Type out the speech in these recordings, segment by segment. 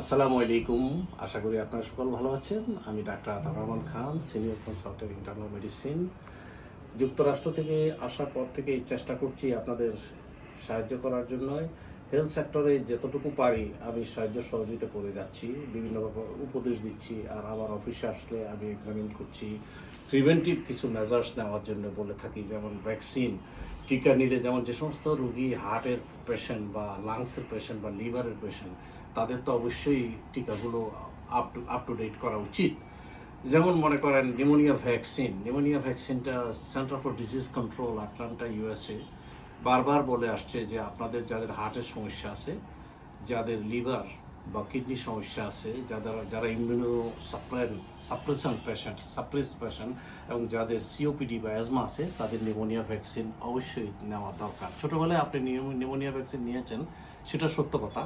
আসসালামু আলাইকুম। আশা করি আপনারা সকল ভালো আছেন। আমি doctor Atar Rahman Khan, senior consultant internal medicine যুক্তরাষ্ট্র থেকে আসার পর থেকে চেষ্টা করছি আপনাদের সাহায্য করার জন্য হেলথ সেক্টরে যতটুকু পারি আমি সাহায্য সহযোগিতা করে যাচ্ছি। বিভিন্ন উপদেশ দিচ্ছি আর আমার অফিসে আসলে আমি এক্সামিন করছি। প্রিভেন্টিভ কিছু মেজার্স নেওয়ার জন্য বলে থাকি, যেমন ভ্যাকসিন টিকা নিলে যেমন যে সমস্ত রুগী হার্টের পেশেন্ট বা লাংসের পেশেন্ট বা লিভারের পেশেন্ট তাদের তো অবশ্যই টিকাগুলো up to up to date করা উচিত। যেমন মনে করেন নিমোনিয়া ভ্যাকসিন নিউমোনিয়া ভ্যাকসিনটা center for disease control Atlanta USA বারবার বলে আসছে যে আপনাদের যাদের হার্টের সমস্যা আছে, যাদের লিভার বা কিডনি সমস্যা আছে যাদের যারা immuno supply suppression patient, suppress patient এবং যাদের সিওপিডি বা অ্যাজমা আছে, তাদের নিউমোনিয়া ভ্যাকসিন অবশ্যই নেওয়া দরকার। ছোটোবেলায় আপনি নিউমোনিয়া ভ্যাকসিন নিয়েছেন, সেটা সত্য কথা।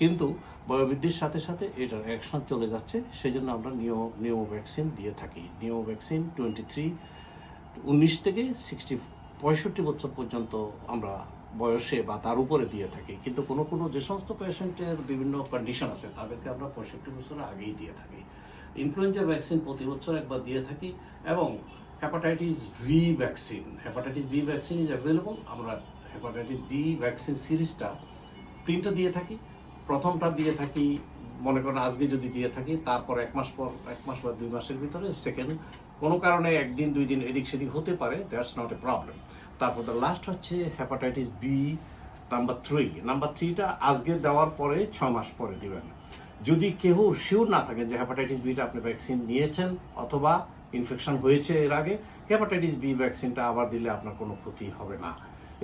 কিন্তু বয়োবৃদ্ধির সাথে সাথে এটার অ্যাকশন চলে যাচ্ছে সেই জন্য আমরা নিও নিও ভ্যাকসিন দিয়ে থাকি। নিও ভ্যাকসিন টোয়েন্টি থ্রি উনিশ থেকে সিক্সটি পঁয়ষট্টি বছর পর্যন্ত আমরা বয়সে বা তার উপরে দিয়ে থাকি। কিন্তু কোনো কোনো যে সমস্ত পেশেন্টের বিভিন্ন কন্ডিশন আছে, তাদেরকে আমরা পঁয়ষট্টি বছরের আগেই দিয়ে থাকি। ইনফ্লুয়েঞ্জা ভ্যাকসিন প্রতি বছর একবার দিয়ে থাকি এবং hepatitis B vaccine hepatitis B vaccine is available আমরা হ্যাপাটাইটিস বি ভ্যাকসিন সিরিজটা তিনটা দিয়ে থাকি। প্রথমটা দিয়ে থাকি মনে করেন আজকে যদি দিয়ে থাকি, তারপর এক মাস পর, এক মাস বা দুই মাসের ভিতরে সেকেন্ড কোনো কারণে একদিন, দুই দিন এদিক সেদিক হতে পারে দ্যাটস নট এ প্রবলেম তারপর দ্য লাস্ট হচ্ছে hepatitis B number three number থ্রিটা আজকে দেওয়ার পরে ছ মাস পরে দিবেন। যদি কেউ শিওর না থাকেন যে হ্যাপাটাইটিস বিটা আপনি ভ্যাকসিন নিয়েছেন অথবা ইনফেকশন হয়েছে এর আগে হ্যাপাটাইটিস বি ভ্যাকসিনটা আবার দিলে আপনার কোনো ক্ষতি হবে না।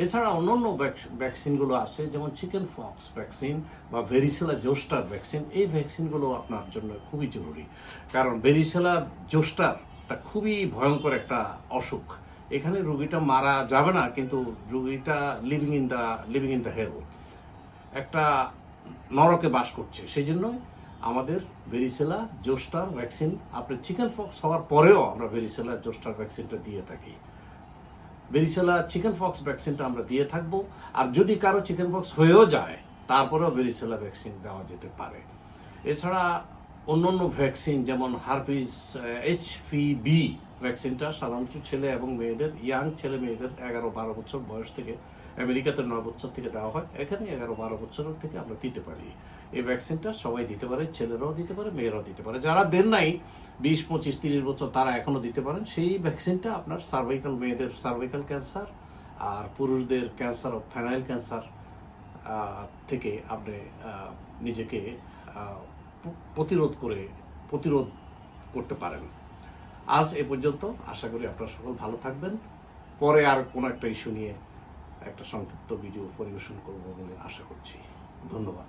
এছাড়া অন্যান্য ভ্যাকসিনগুলো আছে, যেমন চিকেন ফক্স ভ্যাকসিন বা ভেরিসেলা জোস্টার ভ্যাকসিন এই ভ্যাকসিনগুলো আপনার জন্য খুবই জরুরি। কারণ ভেরিসেলা জোস্টারটা খুবই ভয়ঙ্কর একটা অসুখ। এখানে রুগীটা মারা যাবে না, কিন্তু রুগীটা living in the living in the hell একটা নরকে বাস করছে। সেই জন্য আমাদের ভেরিসেলা জোস্টার ভ্যাকসিন আপনার চিকেন ফক্স হওয়ার পরেও আমরা ভেরিসেলা জোস্টার ভ্যাকসিনটা দিয়ে থাকি। ভেরিসেলা চিকেন ফক্স ভ্যাকসিনটা আমরা দিয়ে থাকব। আর যদি কারও চিকেন ফক্স হয়েও যায়, তারপরেও ভেরিসেলা ভ্যাকসিন দেওয়া যেতে পারে। এছাড়া অন্যান্য ভ্যাকসিন যেমন হারপিস এইচপিবি ভ্যাকসিনটা সাধারণত ছেলে এবং মেয়েদের ইয়াং ছেলে মেয়েদের এগারো বারো বছর বয়স থেকে আমেরিকাতে নয় বছর থেকে দেওয়া হয়। এখানে এগারো বারো বছর থেকে আমরা দিতে পারি। এই ভ্যাকসিনটা সবাই দিতে পারে, ছেলেরাও দিতে পারে, মেয়েরাও দিতে পারে। যারা দেন নাই, বিশ, পঁচিশ, তিরিশ বছর তারা এখনও দিতে পারেন। সেই ভ্যাকসিনটা আপনার সার্ভাইকাল মেয়েদের সার্ভাইকাল ক্যান্সার আর পুরুষদের ক্যান্সার অফ ফ্যানাইল ক্যান্সার থেকে আপনি নিজেকে প্রতিরোধ করে, প্রতিরোধ করতে পারেন। আজ এ পর্যন্ত আশা করি আপনারা সকল ভালো থাকবেন। পরে আর কোনো একটা ইস্যু নিয়ে একটা সংক্ষিপ্ত ভিডিও পরিবেশন করব বলে আশা করছি। ধন্যবাদ।